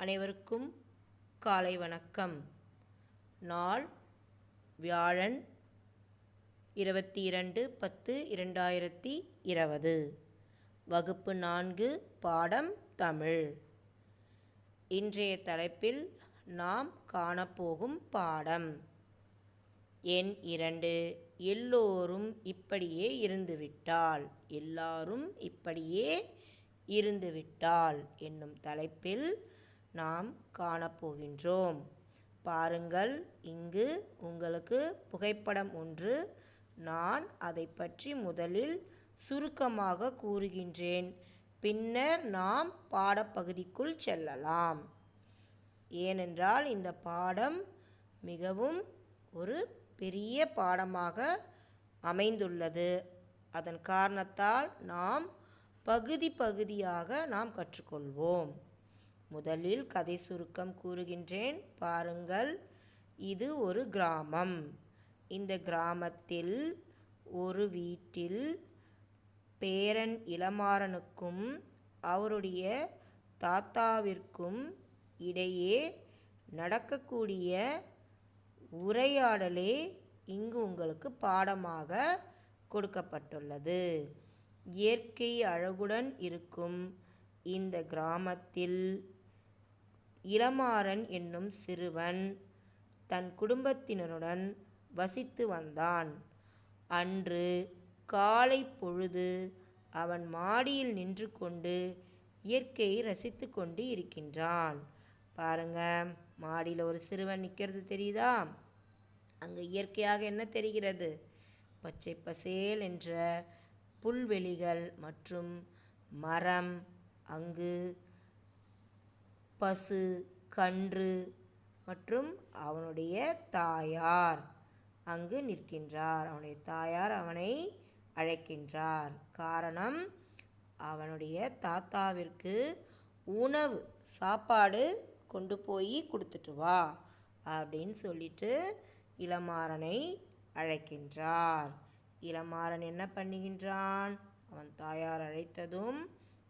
அனைவருக்கும் காலை வணக்கம். நாள் வியாழன் இருபத்தி இரண்டு பத்து இரண்டாயிரத்தி இருபது. வகுப்பு நான்கு பாடம் தமிழ். இன்றைய தலைப்பில் நாம் காணப்போகும் பாடம். எண் இரண்டு எல்லோரும் இப்படியே இருந்துவிட்டால் எல்லாரும் இப்படியே இருந்துவிட்டால் என்னும் தலைப்பில் நாம் காணப்போகின்றோம். பாருங்கள் இங்கு உங்களுக்கு புகைப்படம் ஒன்று. நான் அதை பற்றி முதலில் சுருக்கமாக கூறுகின்றேன். பின்னர் நாம் பாடப்பகுதிக்குள் செல்லலாம். ஏனென்றால் இந்த பாடம் மிகவும் ஒரு பெரிய பாடமாக அமைந்துள்ளது. அதன் காரணத்தால் நாம் பகுதி பகுதியாக நாம் கற்றுக்கொள்வோம். முதலில் கதை சுருக்கம் கூறுகின்றேன். பாருங்கள். இது ஒரு கிராமம். இந்த கிராமத்தில் ஒரு வீட்டில் பேரன் இளமாறனுக்கும் அவருடைய தாத்தாவிற்கும் இடையே நடக்கக்கூடிய உரையாடலே இங்கு உங்களுக்கு பாடமாக கொடுக்கப்பட்டுள்ளது. இயற்கை அழகுடன் இருக்கும் இந்த கிராமத்தில் இளமாறன் என்னும் சிறுவன் தன் குடும்பத்தினருடன் வசித்து வந்தான். அன்று காலை பொழுது அவன் மாடியில் நின்று கொண்டு இயற்கையை ரசித்து கொண்டு இருக்கின்றான். பாருங்க மாடியில் ஒரு சிறுவன் நிற்கிறது தெரியுதா? அங்கே இயற்கையாக என்ன தெரிகிறது? பச்சை பசேல் என்ற புல்வெளிகள் மற்றும் மரம் அங்கு பசு கன்று மற்றும் அவனுடைய தாயார். அங்கு நிற்கின்றார். அவனுடைய தாயார் அவனை அழைக்கின்றார். காரணம் அவனுடைய தாத்தாவிற்கு உணவு சாப்பாடு கொண்டு போய் கொடுத்துட்டு வா அப்படின்னு சொல்லிட்டு இளமாறனை அழைக்கின்றார். இளமாறன் என்ன பண்ணுகின்றான்? அவன் தாயார் அழைத்ததும்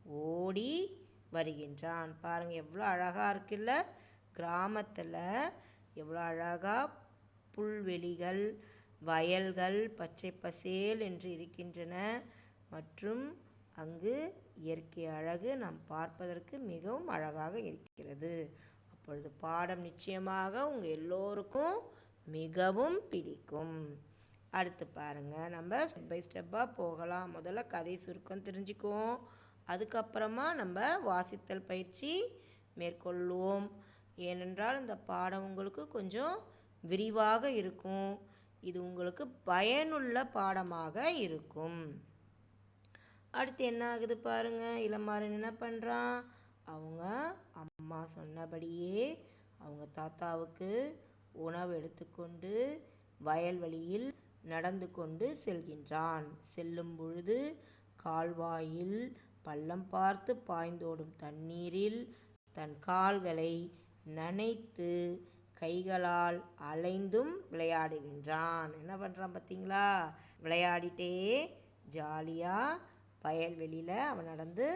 ஓடி வருகின்றான். பாருங்க எவ்வளோ அழகாக இருக்குல்ல? கிராமத்தில் எவ்வளோ அழகாக புல்வெளிகள் வயல்கள் பச்சை பசேல் என்று இருக்கின்றன. மற்றும் அங்கு இயற்கை அழகு நாம் பார்ப்பதற்கு மிகவும் அழகாக இருக்கிறது. அப்பொழுது பாடம் நிச்சயமாக உங்கள் எல்லோருக்கும் மிகவும் பிடிக்கும். அடுத்து பாருங்கள் நம்ம ஸ்டெப் பை ஸ்டெப்பாக போகலாம். முதல்ல கதை சுருக்கம் தெரிஞ்சுக்குவோம். அதுக்கப்புறமா நம்ம வாசித்தல் பயிற்சி மேற்கொள்வோம் ஏனென்றால் இந்த பாடம் உங்களுக்கு கொஞ்சம் விரிவாக இருக்கும். இது உங்களுக்கு பயனுள்ள பாடமாக இருக்கும். அடுத்து என்ன ஆகுது பாருங்க. இளமாறன் என்ன பண்ணுறான் அவங்க அம்மா சொன்னபடியே அவங்க தாத்தாவுக்கு உணவு எடுத்துக்கொண்டு வயல்வெளியில் நடந்து கொண்டு செல்கின்றான். செல்லும் பொழுது கால்வாயில் பள்ளம் பார்த்து பாய்ந்தோடும் தண்ணீரில் தன் கால்களை நனைத்து கைகளால் அலைந்தும் விளையாடுகின்றான். என்ன பண்ணுறான் பார்த்தீங்களா? விளையாடிட்டே ஜாலியாக வயல்வெளியில் அவன் நடந்து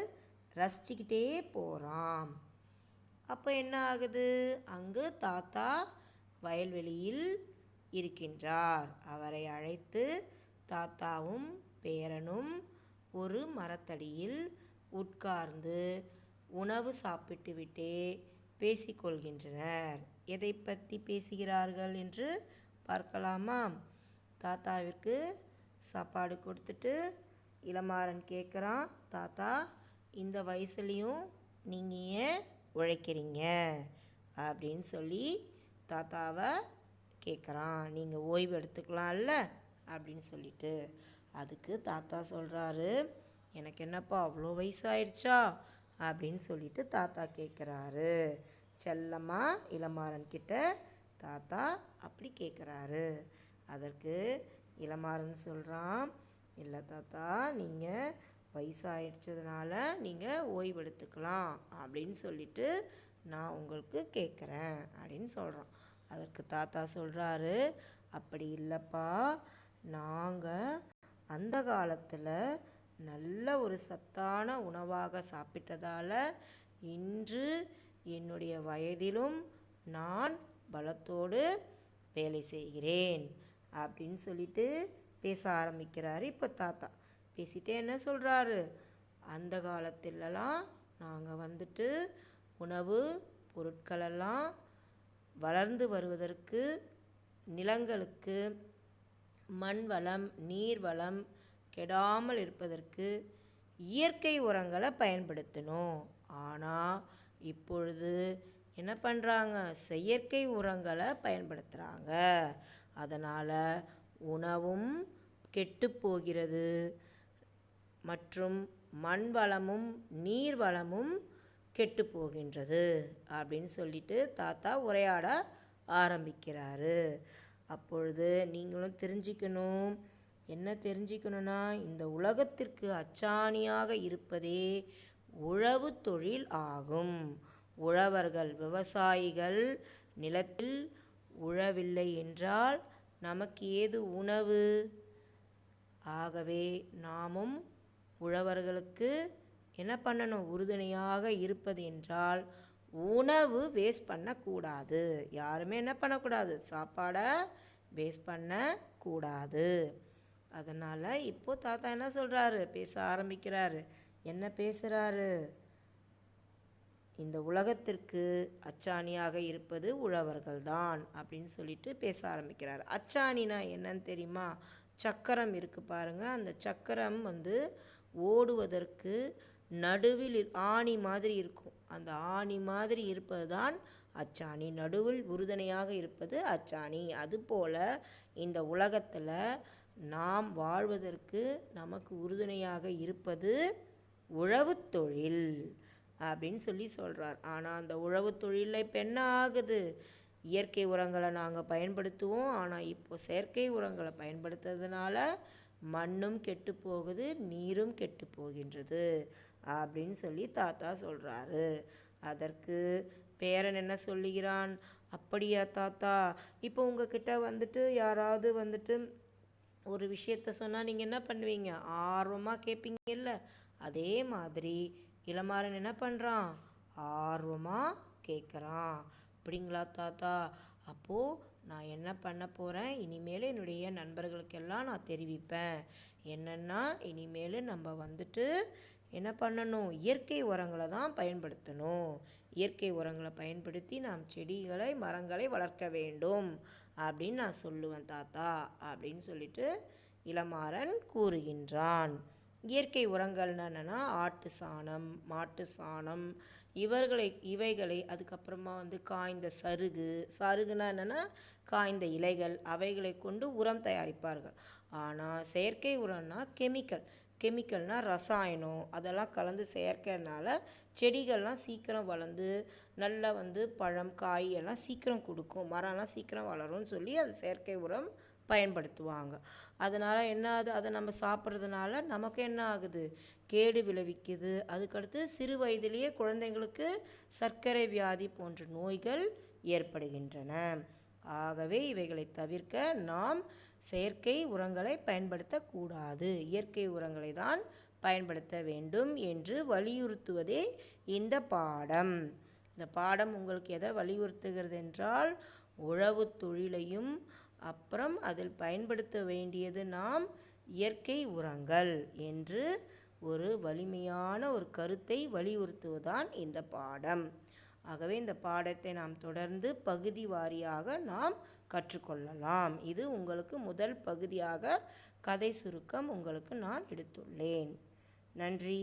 ரசிச்சுக்கிட்டே போகிறான் அப்போ என்ன ஆகுது? அங்கு தாத்தா வயல்வெளியில் இருக்கின்றார். அவரை அழைத்து தாத்தாவும் பேரனும் ஒரு மரத்தடியில் உட்கார்ந்து உணவு சாப்பிட்டு விட்டே பேசிக்கொள்கின்றனர். எதை பற்றி பேசுகிறார்கள் என்று பார்க்கலாமா? தாத்தாவிற்கு சாப்பாடு கொடுத்துட்டு இளமாறன் கேட்குறான் தாத்தா இந்த வயசுலேயும் நீங்கள் ஏன் உழைக்கிறீங்க? அப்படின்னு சொல்லி தாத்தாவை கேட்குறான். நீங்கள் ஓய்வு எடுத்துக்கலாம்ல? அப்படின்னு சொல்லிட்டு அதுக்கு தாத்தா சொல்கிறாரு எனக்கு என்னப்பா அவ்வளோ வயசாயிடுச்சா? அப்படின்னு சொல்லிட்டு தாத்தா கேட்குறாரு செல்லமாக இளமாறன் கிட்ட தாத்தா அப்படி கேட்குறாரு அதற்கு இளமாறன் சொல்கிறான் இல்லை தாத்தா நீங்கள் வயசாகிடுச்சதுனால நீங்கள் ஓய்வு எடுத்துக்கலாம் அப்படின்னு சொல்லிட்டு நான் உங்களுக்கு கேட்குறேன் அப்படின்னு சொல்கிறான் அதற்கு தாத்தா சொல்கிறாரு அப்படி இல்லைப்பா நாங்கள் அந்த காலத்தில் நல்ல ஒரு சத்தான உணவாக சாப்பிட்டதால் இன்று என்னுடைய வயதிலும் நான் பலத்தோடு வேலை செய்கிறேன் அப்படின்னு சொல்லிட்டு பேச ஆரம்பிக்கிறாரு இப்போ தாத்தா. பேசிட்டே என்ன சொல்கிறாரு அந்த காலத்திலலாம் நாங்கள் வந்துட்டு உணவு பொருட்களெல்லாம் வளர்ந்து வருவதற்கு நிலங்களுக்கு மண் வளம் நீர் வளம் கெடாமல் இருப்பதற்கு இயற்கை உரங்களை பயன்படுத்தணும். ஆனால் இப்பொழுது என்ன பண்ணுறாங்க செயற்கை உரங்களை பயன்படுத்துகிறாங்க அதனால் உணவும் கெட்டு போகிறது. மற்றும் மண் வளமும் நீர் வளமும் கெட்டு போகின்றது அப்படின்னு சொல்லிட்டு தாத்தா உரையாட ஆரம்பிக்கிறாரு. அப்பொழுது நீங்களும் தெரிஞ்சுக்கணும். என்ன தெரிஞ்சுக்கணுன்னா இந்த உலகத்திற்கு அச்சாணியாக இருப்பதே உழவு தொழில் ஆகும். உழவர்கள் விவசாயிகள் நிலத்தில் உழவில்லை என்றால் நமக்கு ஏது உணவு? ஆகவே நாமும் உழவர்களுக்கு என்ன பண்ணணும்? உறுதுணையாக இருப்பது என்றால் உணவு வேஸ்ட் பண்ணக்கூடாது. யாருமே என்ன பண்ணக்கூடாது? சாப்பாடை வேஸ்ட் பண்ணக்கூடாது. அதனால் இப்போது தாத்தா என்ன சொல்கிறாரு பேச ஆரம்பிக்கிறாரு. என்ன பேசுகிறாரு இந்த உலகத்திற்கு அச்சாணியாக இருப்பது உழவர்கள்தான் அப்படின்னு சொல்லிட்டு பேச ஆரம்பிக்கிறார். அச்சாணினா என்னன்னு தெரியுமா? சக்கரம் இருக்குது பாருங்கள் அந்த சக்கரம் வந்து ஓடுவதற்கு நடுவில் ஆணி மாதிரி இருக்கும். அந்த ஆணி மாதிரி இருப்பது தான் அச்சாணி. நடுவில் உறுதுணையாக இருப்பது அச்சாணி. அதுபோல் இந்த உலகத்தில் நாம் வாழ்வதற்கு நமக்கு உறுதுணையாக இருப்பது உழவு தொழில் அப்படின்னு சொல்லி சொல்கிறார் ஆனால் அந்த உழவு தொழிலில் இப்போ என்ன ஆகுது? இயற்கை உரங்களை நாங்கள் பயன்படுத்துவோம். ஆனால் இப்போ செயற்கை உரங்களை பயன்படுத்துறதுனால மண்ணும் கெட்டு போகுது நீரும் கெட்டு போகின்றது. அப்படின்னு சொல்லி தாத்தா சொல்கிறாரு அதற்கு பேரன் என்ன சொல்லுகிறான்? அப்படியா தாத்தா இப்போ உங்ககிட்ட வந்துட்டு யாராவது வந்துட்டு ஒரு விஷயத்த சொன்னால் நீங்கள் என்ன பண்ணுவீங்க? ஆர்வமாக கேட்பீங்கல்ல அதே மாதிரி இளமாறன் என்ன பண்ணுறான் ஆர்வமாக கேட்குறான் அப்படிங்களா தாத்தா? அப்போது நான் என்ன பண்ண போகிறேன் இனிமேல் என்னுடைய நண்பர்களுக்கெல்லாம் நான் தெரிவிப்பேன். என்னென்னா இனிமேல் நம்ம வந்துட்டு என்ன பண்ணணும்? இயற்கை உரங்களை தான் பயன்படுத்தணும். இயற்கை உரங்களை பயன்படுத்தி நாம் செடிகளை மரங்களை வளர்க்க வேண்டும் அப்படின்னு நான் சொல்லுவேன் தாத்தா அப்படின்னு சொல்லிட்டு இளமாறன் கூறுகின்றான். இயற்கை உரங்கள்னா என்னென்னா ஆட்டு சாணம் மாட்டு சாணம் இவர்களை இவைகளை அதுக்கப்புறமா வந்து காய்ந்த சருகு. சருகுனா என்னென்னா காய்ந்த இலைகள் அவைகளை கொண்டு உரம் தயாரிப்பார்கள். ஆனால் செயற்கை உரம்னா கெமிக்கல். கெமிக்கல்னால் ரசாயனம் அதெல்லாம் கலந்து சேர்க்கறனால செடிகள்லாம் சீக்கிரம் வளர்ந்து நல்லா வந்து பழம் காய் எல்லாம் சீக்கிரம் கொடுக்கும். மரம்லாம் சீக்கிரம் வளரும்னு சொல்லி அது செயற்கை உரம் பயன்படுத்துவாங்க. அதனால் என்ன ஆகுது? அதை நம்ம சாப்பிட்றதுனால நமக்கு என்ன ஆகுது? கேடு விளைவிக்குது. அதுக்கடுத்து சிறு வயதிலேயே குழந்தைங்களுக்கு சர்க்கரை வியாதி போன்ற நோய்கள் ஏற்படுகின்றன. ஆகவே இவைகளை தவிர்க்க நாம் செயற்கை உரங்களை பயன்படுத்தக்கூடாது. இயற்கை உரங்களை தான் பயன்படுத்த வேண்டும் என்று வலியுறுத்துவதே இந்த பாடம். இந்த பாடம் உங்களுக்கு எதை வலியுறுத்துகிறது என்றால் உழவு தொழிலையும் அப்புறம் அதில் பயன்படுத்த வேண்டியது நாம் இயற்கை உரங்கள் என்று ஒரு வலிமையான ஒரு கருத்தை வலியுறுத்துவதான் இந்த பாடம். ஆகவே இந்த பாடத்தை நாம் தொடர்ந்து பகுதி வாரியாக நாம் கற்றுக்கொள்ளலாம். இது உங்களுக்கு முதல் பகுதியாக கதை சுருக்கம் உங்களுக்கு நான் எடுத்துள்ளேன். நன்றி.